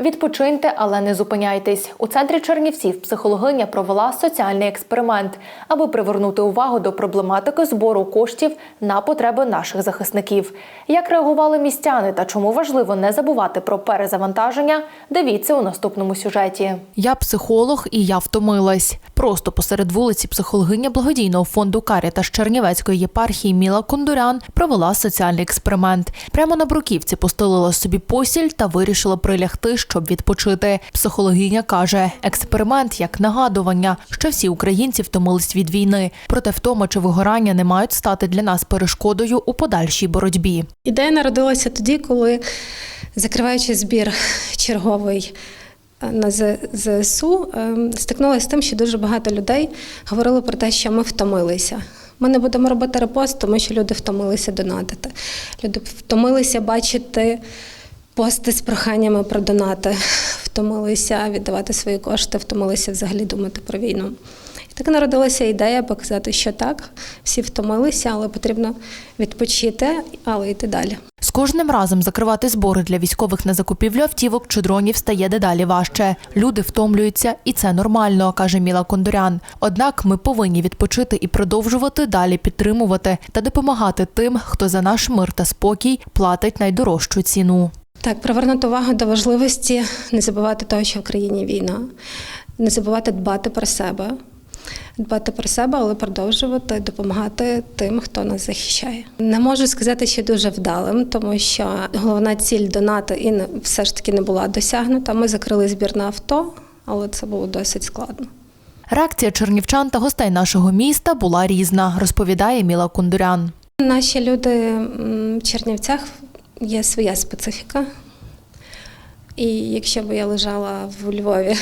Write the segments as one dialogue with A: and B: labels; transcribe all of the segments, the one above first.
A: Відпочиньте, але не зупиняйтесь. У центрі Чернівців психологиня провела соціальний експеримент, аби привернути увагу до проблематики збору коштів на потреби наших захисників. Як реагували містяни та чому важливо не забувати про перезавантаження, дивіться у наступному сюжеті.
B: Я психолог і я втомилась. Просто посеред вулиці психологиня благодійного фонду Каріта Чернівецької єпархії Міла Кондурян провела соціальний експеримент. Прямо на бруківці постелила собі постіль та вирішила прилягти, щоб відпочити. Психологиня каже, експеримент як нагадування, що всі українці втомились від війни. Проте втома чи вигорання не мають стати для нас перешкодою у подальшій боротьбі.
C: Ідея народилася тоді, коли закриваючи збір черговий на ЗСУ, е, стикнулася з тим, що дуже багато людей говорили про те, що ми втомилися. Ми не будемо робити репост, тому що люди втомилися донатити. Люди втомилися бачити пости з проханнями про донати, втомилися віддавати свої кошти, втомилися взагалі думати про війну. Так народилася ідея показати, що так, всі втомилися, але потрібно відпочити, але йти далі.
B: З кожним разом закривати збори для військових на закупівлю автівок чи дронів стає дедалі важче. Люди втомлюються, і це нормально, каже Міла Кондорян. Однак ми повинні відпочити і продовжувати далі підтримувати та допомагати тим, хто за наш мир та спокій платить найдорожчу ціну.
C: Так, привернути увагу до важливості не забувати того, що в країні війна, не забувати дбати про себе, дбати про себе, але продовжувати допомагати тим, хто нас захищає. Не можу сказати, що дуже вдалим, тому що головна ціль донати і все ж таки не була досягнута. Ми закрили збір на авто, але це було досить складно.
B: Реакція чернівчан та гостей нашого міста була різна, розповідає Міла Кондурян.
C: Наші люди в Чернівцях є своя специфіка. І якщо б я лежала в Львові,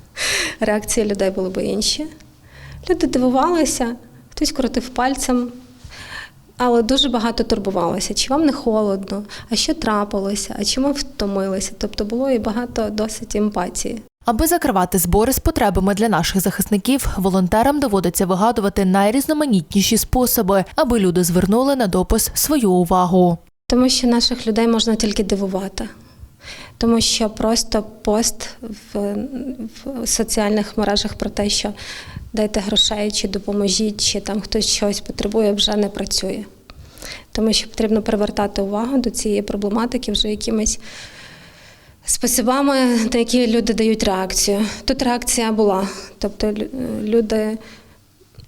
C: реакції людей були б інші. Люди дивувалися, хтось крутив пальцем, але дуже багато турбувалося. Чи вам не холодно, а що трапилося, а чому втомилися? Тобто було і багато досить емпатії.
B: Аби закривати збори з потребами для наших захисників, волонтерам доводиться вигадувати найрізноманітніші способи, аби люди звернули на допис свою увагу.
C: Тому що наших людей можна тільки дивувати. Тому що просто пост в, в соціальних мережах про те, що дайте грошей, чи допоможіть, чи там хтось щось потребує, вже не працює. Тому що потрібно привертати увагу до цієї проблематики вже якимись способами, на які люди дають реакцію. Тут реакція була. Тобто люди,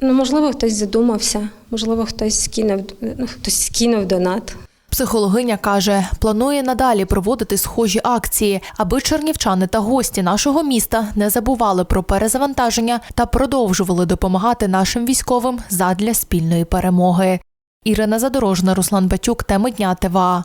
C: ну можливо, хтось задумався, можливо, хтось скинув, ну, хтось скинув донат.
B: Психологиня каже, планує надалі проводити схожі акції, аби чернівчани та гості нашого міста не забували про перезавантаження та продовжували допомагати нашим військовим задля спільної перемоги. Ірина Задорожна, Руслан Батюк, теми дня ТВА.